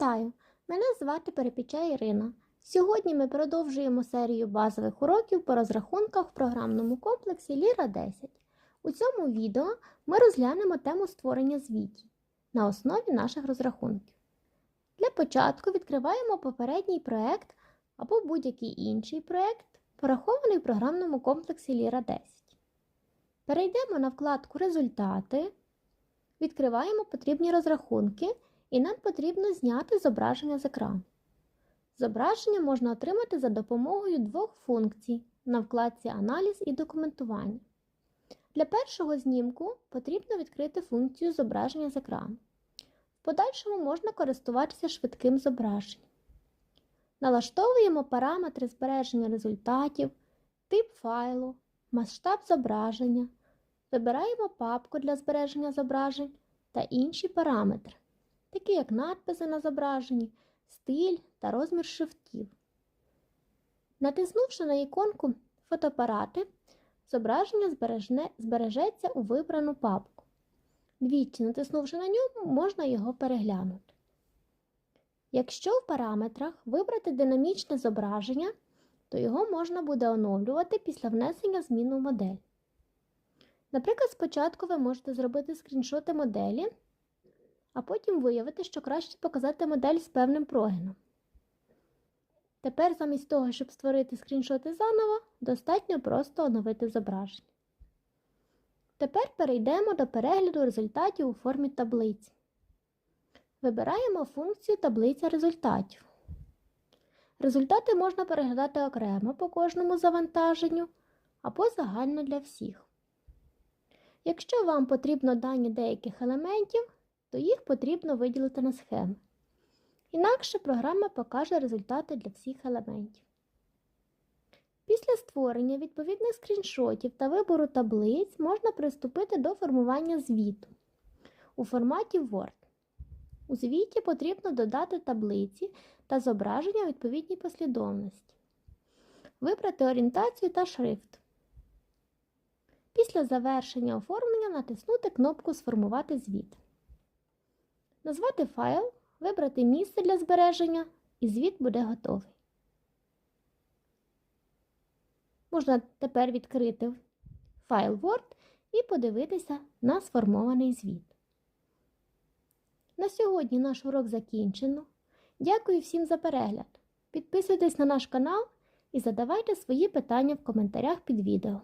Вітаю! Мене звати Перепіча Ірина. Сьогодні ми продовжуємо серію базових уроків по розрахунках в програмному комплексі Ліра 10. У цьому відео ми розглянемо тему створення звітів на основі наших розрахунків. Для початку відкриваємо попередній проект або будь-який інший проект, порахований в програмному комплексі Ліра 10. Перейдемо на вкладку Результати, відкриваємо потрібні розрахунки і нам потрібно зняти зображення з екрану. Зображення можна отримати за допомогою двох функцій на вкладці Аналіз і документування. Для першого знімку потрібно відкрити функцію зображення з екрану. В подальшому можна користуватися швидким зображенням. Налаштовуємо параметри збереження результатів, тип файлу, масштаб зображення, вибираємо папку для збереження зображень та інші параметри, такі як надписи на зображенні, стиль та розмір шрифтів. Натиснувши на іконку Фотоапарати, зображення збережеться у вибрану папку. Двічі натиснувши на ньому, можна його переглянути. Якщо в параметрах вибрати динамічне зображення, то його можна буде оновлювати після внесення змін у модель. Наприклад, спочатку ви можете зробити скріншоти моделі, а потім виявити, що краще показати модель з певним прогином. Тепер, замість того, щоб створити скріншоти заново, достатньо просто оновити зображення. Тепер перейдемо до перегляду результатів у формі таблиці. Вибираємо функцію таблиця результатів. Результати можна переглядати окремо по кожному завантаженню або загально для всіх. Якщо вам потрібно дані деяких елементів, то їх потрібно виділити на схеми. Інакше програма покаже результати для всіх елементів. Після створення відповідних скріншотів та вибору таблиць можна приступити до формування звіту у форматі Word. У звіті потрібно додати таблиці та зображення у відповідній послідовності, вибрати орієнтацію та шрифт. Після завершення оформлення натиснути кнопку Сформувати звіт. Назвати файл, вибрати місце для збереження і звіт буде готовий. Можна тепер відкрити файл Word і подивитися на сформований звіт. На сьогодні наш урок закінчено. Дякую всім за перегляд. Підписуйтесь на наш канал і задавайте свої питання в коментарях під відео.